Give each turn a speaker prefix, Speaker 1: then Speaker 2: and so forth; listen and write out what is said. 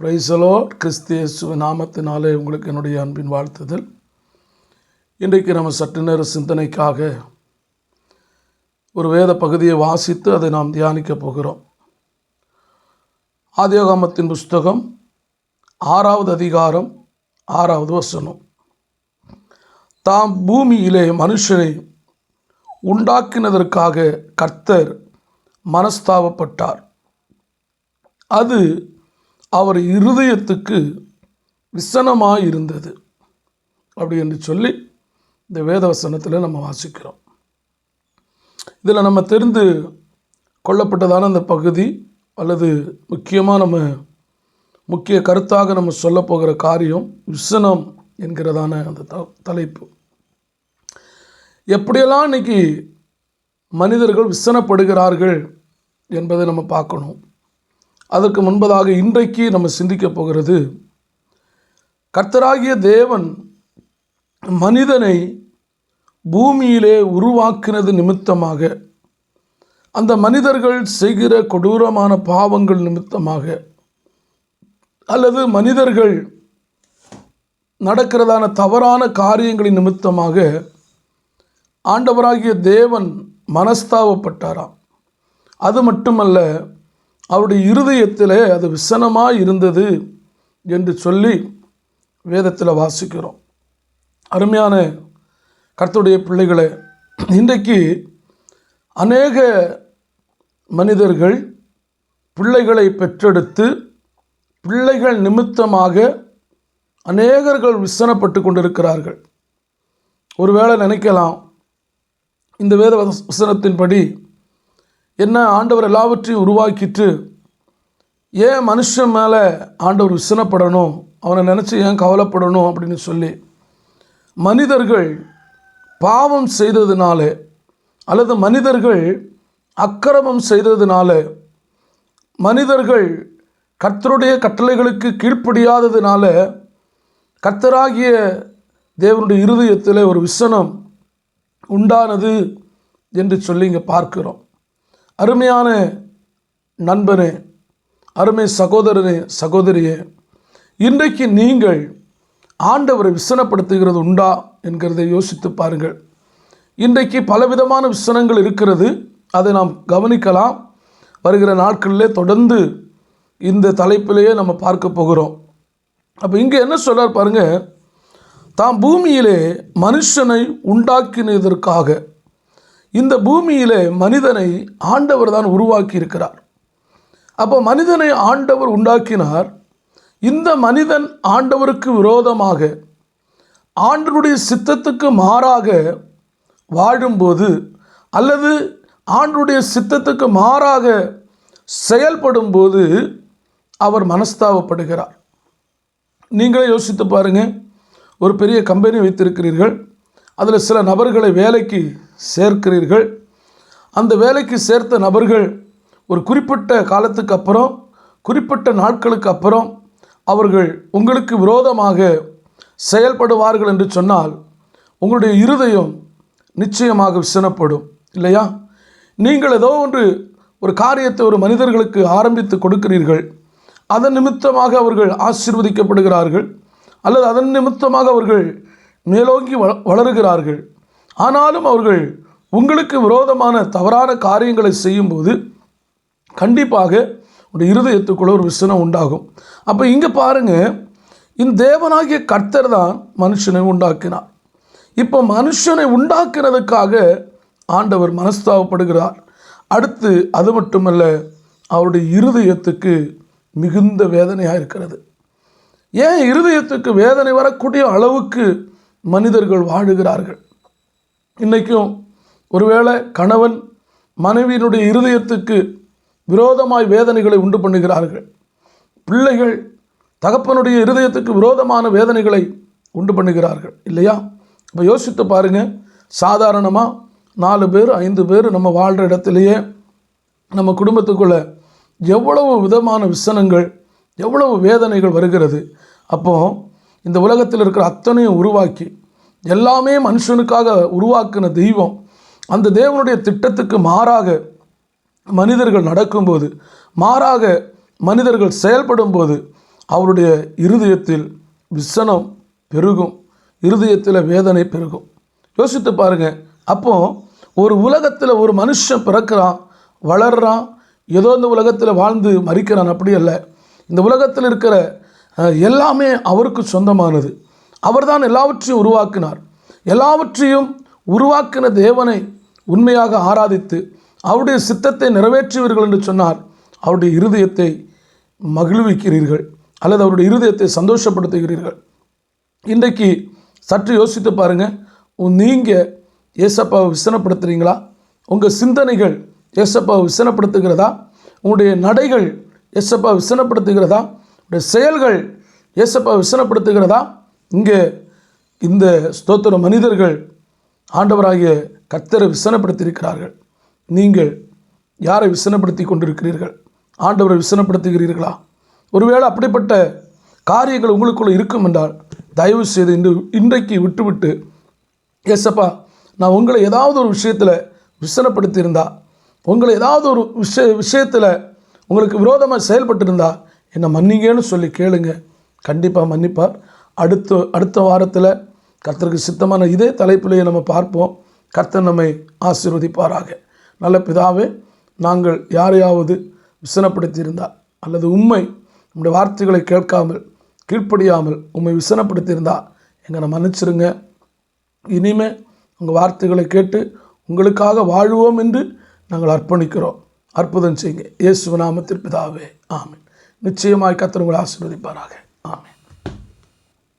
Speaker 1: பிரைசலோ கிறிஸ்தியேசு நாமத்தினாலே உங்களுக்கு என்னுடைய அன்பின் வாழ்த்துதல். இன்றைக்கு நம்ம சற்று நேர சிந்தனைக்காக ஒரு வேத பகுதியை வாசித்து அதை நாம் தியானிக்க போகிறோம். ஆதியோகாமத்தின் புஸ்தகம் ஆறாவது அதிகாரம் ஆறாவது வசனம். தாம் பூமியிலே மனுஷனை உண்டாக்கினதற்காக கர்த்தர் மனஸ்தாபப்பட்டார். அது அவர் இருதயத்துக்கு விசனமாக இருந்தது அப்படி என்று சொல்லி இந்த வேதவசனத்தில் நம்ம வாசிக்கிறோம். இதில் நம்ம தெரிந்து கொள்ளப்பட்டதான அந்த பகுதி அல்லது முக்கியமாக நம்ம முக்கிய கருத்தாக நம்ம சொல்ல போகிற காரியம் விசனம் என்கிறதான அந்த த தலைப்பு. எப்படியெல்லாம் இன்னைக்கு மனிதர்கள் விசனப்படுகிறார்கள் என்பதை நம்ம பார்க்கணும். அதற்கு முன்பதாக இன்றைக்கு நம்ம சிந்திக்க போகிறது. கர்த்தராகிய தேவன் மனிதனை பூமியிலே உருவாக்கினது நிமித்தமாக அந்த மனிதர்கள் செய்கிற கொடூரமான பாவங்கள் நிமித்தமாக அல்லது மனிதர்கள் நடக்கிறதான தவறான காரியங்களின் நிமித்தமாக ஆண்டவராகிய தேவன் மனஸ்தாபப்பட்டாராம். அது மட்டுமல்ல அவருடைய இருதயத்திலே அது விசனமாக இருந்தது என்று சொல்லி வேதத்தில் வாசிக்கிறோம். அருமையான கர்த்துடைய பிள்ளைகளை இன்றைக்கு அநேக மனிதர்கள் பிள்ளைகளை பெற்றெடுத்து பிள்ளைகள் நிமித்தமாக அநேகர்கள் விசனப்பட்டு கொண்டிருக்கிறார்கள். ஒருவேளை நினைக்கலாம் இந்த வேத வச- வசனத்தின்படி என்ன ஆண்டவர் எல்லாவற்றையும் உருவாக்கிட்டு ஏன் மனுஷன் மேலே ஆண்டவர் விசனப்படணும்? அவனை நினச்சி ஏன் கவலைப்படணும் அப்படின்னு சொல்லி மனிதர்கள் பாவம் செய்ததுனால அல்லது மனிதர்கள் அக்கிரமம் செய்ததுனால மனிதர்கள் கர்த்தருடைய கட்டளைகளுக்கு கீழ்ப்படியாததுனால கர்த்தராகிய தேவனுடைய இருதயத்தில் ஒரு விசனம் உண்டானது என்று சொல்லி இங்கே பார்க்கிறோம். அருமையான நண்பனே அருமை சகோதரனே சகோதரியே இன்றைக்கு நீங்கள் ஆண்டவரை விசனப்படுத்துகிறது உண்டா என்கிறதை யோசித்து பாருங்கள். இன்றைக்கு பலவிதமான விசனங்கள் இருக்கிறது. அதை நாம் கவனிக்கலாம். வருகிற நாட்களிலே தொடர்ந்து இந்த தலைப்பிலேயே நம்ம பார்க்க போகிறோம். அப்போ இங்கே என்ன சொல்கிறார் பாருங்கள் தாம் பூமியிலே மனுஷனை உண்டாக்கினதற்காக இந்த பூமியிலே மனிதனை ஆண்டவர் தான் உருவாக்கி இருக்கிறார் அப்போ மனிதனை ஆண்டவர் உண்டாக்கினார். இந்த மனிதன் ஆண்டவருக்கு விரோதமாக ஆண்டவருடைய சித்தத்துக்கு மாறாக வாழும்போது அல்லது ஆண்டவருடைய சித்தத்துக்கு மாறாக செயல்படும்போது அவர் மனஸ்தாபப்படுகிறார். நீங்களே யோசித்து பாருங்கள் ஒரு பெரிய கம்பெனி வைத்திருக்கிறீர்கள். அதில் சில நபர்களை வேலைக்கு சேர்க்கிறீர்கள். அந்த வேலைக்கு சேர்த்த நபர்கள் ஒரு குறிப்பிட்ட காலத்துக்கு அப்புறம் குறிப்பிட்ட நாட்களுக்கு அப்புறம் அவர்கள் உங்களுக்கு விரோதமாக செயல்படுவார்கள் என்று சொன்னால் உங்களுடைய இருதயம் நிச்சயமாக விசனப்படும் இல்லையா? நீங்கள் ஏதோ ஒன்று ஒரு காரியத்தை ஒரு மனிதர்களுக்கு ஆரம்பித்து கொடுக்கிறீர்கள். அதன் நிமித்தமாக அவர்கள் ஆசீர்வதிக்கப்படுகிறார்கள். அல்லது அதன் நிமித்தமாக அவர்கள் மேலோங்கி வள வளருகிறார்கள். ஆனாலும் அவர்கள் உங்களுக்கு விரோதமான தவறான காரியங்களை செய்யும்போது கண்டிப்பாக ஒரு இருதயத்துக்குள்ள ஒரு விசனம் உண்டாகும். அப்போ இங்கே பாருங்கள் இந்த தேவனாகிய கர்த்தர் தான் மனுஷனை உண்டாக்கினார். இப்போ மனுஷனை உண்டாக்குனதுக்காக ஆண்டவர் மனஸ்தாபப்படுகிறார். அடுத்து அது மட்டுமல்ல அவருடைய இருதயத்துக்கு மிகுந்த வேதனையாக இருக்கிறது. ஏன் இருதயத்துக்கு வேதனை வரக்கூடிய அளவுக்கு மனிதர்கள் வாழுகிறார்கள்? இன்றைக்கும் ஒருவேளை கணவன் மனைவியினுடைய இருதயத்துக்கு விரோதமாய் வேதனைகளை உண்டு பண்ணுகிறார்கள். பிள்ளைகள் தகப்பனுடைய இருதயத்துக்கு விரோதமான வேதனைகளை உண்டு பண்ணுகிறார்கள். இல்லையா? இப்போ யோசித்து பாருங்கள் சாதாரணமாக நாலு பேர் ஐந்து பேர் நம்ம வாழ்கிற இடத்துலையே நம்ம குடும்பத்துக்குள்ளே எவ்வளவு விதமான விசனங்கள் எவ்வளவு வேதனைகள் வருகிறது. அப்போது இந்த உலகத்தில் இருக்கிற அத்தனையும் உருவாக்கி எல்லாமே மனுஷனுக்காக உருவாக்கின தெய்வம். அந்த தேவனுடைய திட்டத்துக்கு மாறாக மனிதர்கள் நடக்கும்போது மாறாக மனிதர்கள் செயல்படும்போது அவருடைய இருதயத்தில் விசனம் பெருகும் இருதயத்தில் வேதனை பெருகும். யோசித்து பாருங்க. அப்போ ஒரு உலகத்தில் ஒரு மனுஷன் பிறக்கிறான் வளர்றான் ஏதோ இந்த உலகத்தில் வாழ்ந்து மறிக்கிறான் அப்படி அல்ல. இந்த உலகத்தில் இருக்கிற எல்லாமே அவருக்கு சொந்தமானது. அவர்தான் எல்லாவற்றையும் உருவாக்கினார். எல்லாவற்றையும் உருவாக்கின தேவனை உண்மையாக ஆராதித்து அவருடைய சித்தத்தை நிறைவேற்றுவீர்கள் என்று சொன்னார். அவருடைய இருதயத்தை மகிழ்விக்கிறீர்கள் அல்லது அவருடைய இருதயத்தை சந்தோஷப்படுத்துகிறீர்கள். இன்றைக்கு சற்று யோசித்து பாருங்கள் நீங்கள் ஏசப்பாவை விசனப்படுத்துகிறீங்களா உங்கள் சிந்தனைகள் ஏசப்பாவை விசனப்படுத்துகிறதா? உங்களுடைய நடைகள் ஏசப்பா விசனப்படுத்துகிறதா? உங்களுடைய செயல்கள் ஏசப்பா விசனப்படுத்துகிறதா? இங்கே இந்த ஸ்தோத்திர மனிதர்கள் ஆண்டவராகிய கர்த்தரை விசனப்படுத்தியிருக்கிறார்கள். நீங்கள் யாரை விசனப்படுத்தி கொண்டிருக்கிறீர்கள்? ஆண்டவரை விசனப்படுத்துகிறீர்களா? ஒருவேளை அப்படிப்பட்ட காரியங்கள் உங்களுக்குள்ளே இருக்கும் என்றால் தயவு செய்து இன்று இன்றைக்கு விட்டுவிட்டு ஏசப்பா நான் உங்களை ஏதாவது ஒரு விஷயத்தில் விசனப்படுத்தியிருந்தா உங்களை ஏதாவது ஒரு விஷய விஷயத்தில் உங்களுக்கு விரோதமாக செயல்பட்டிருந்தா என்னை மன்னிங்கன்னு சொல்லி கேளுங்க. கண்டிப்பாக மன்னிப்பார். அடுத்த அடுத்த வாரத்தில் கர்த்தருக்கு சித்தமான இதே தலைப்பிலேயே நம்ம பார்ப்போம். கர்த்தர் நம்மை ஆசீர்வதிப்பாராக. நல்ல பிதாவே நாங்கள் யாரையாவது விசனப்படுத்தியிருந்தால் அல்லது உண்மை நம்முடைய வார்த்தைகளை கேட்காமல் கீழ்ப்படியாமல் உண்மை விசனப்படுத்தியிருந்தால் எங்களை மன்னிச்சிருங்க. இனிமே உங்கள் வார்த்தைகளை கேட்டு உங்களுக்காக வாழ்வோம் என்று நாங்கள் அர்ப்பணிக்கிறோம். அற்புதம் செய்யுங்க. இயேசு நாமத்தில் பிதாவே ஆமீன். நிச்சயமாய் கர்த்தர் உங்களை ஆசீர்வதிப்பாராக. ஆமென்.